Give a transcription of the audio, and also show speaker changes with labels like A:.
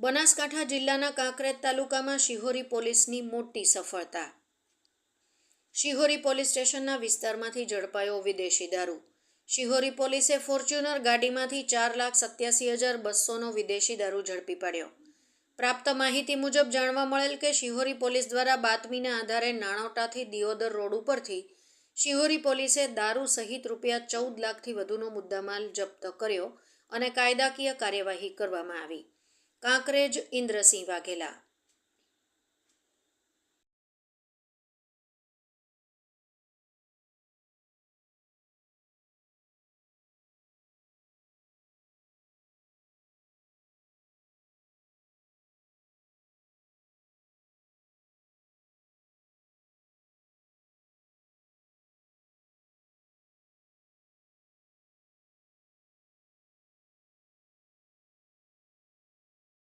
A: બનાસકાંઠા જિલ્લાના કાંકરેજ તાલુકામાં શિહોરી પોલીસની મોટી સફળતા. શિહોરી પોલીસ સ્ટેશનના વિસ્તારમાંથી ઝડપાયો વિદેશી દારૂ. શિહોરી પોલીસે ફોર્ચ્યુનર ગાડીમાંથી ચાર લાખ સત્યાસી હજાર બસોનો વિદેશી દારૂ ઝડપી પાડ્યો. પ્રાપ્ત માહિતી મુજબ જાણવા મળેલ કે શિહોરી પોલીસ દ્વારા બાતમીના આધારે નાણોટાથી દિયોદર રોડ ઉપરથી શિહોરી પોલીસે દારૂ સહિત રૂપિયા ચૌદ લાખથી વધુનો મુદ્દામાલ જપ્ત કર્યો અને કાયદાકીય કાર્યવાહી કરવામાં આવી. કાંકરેજ ઇન્દ્રસિંહ વાઘેલા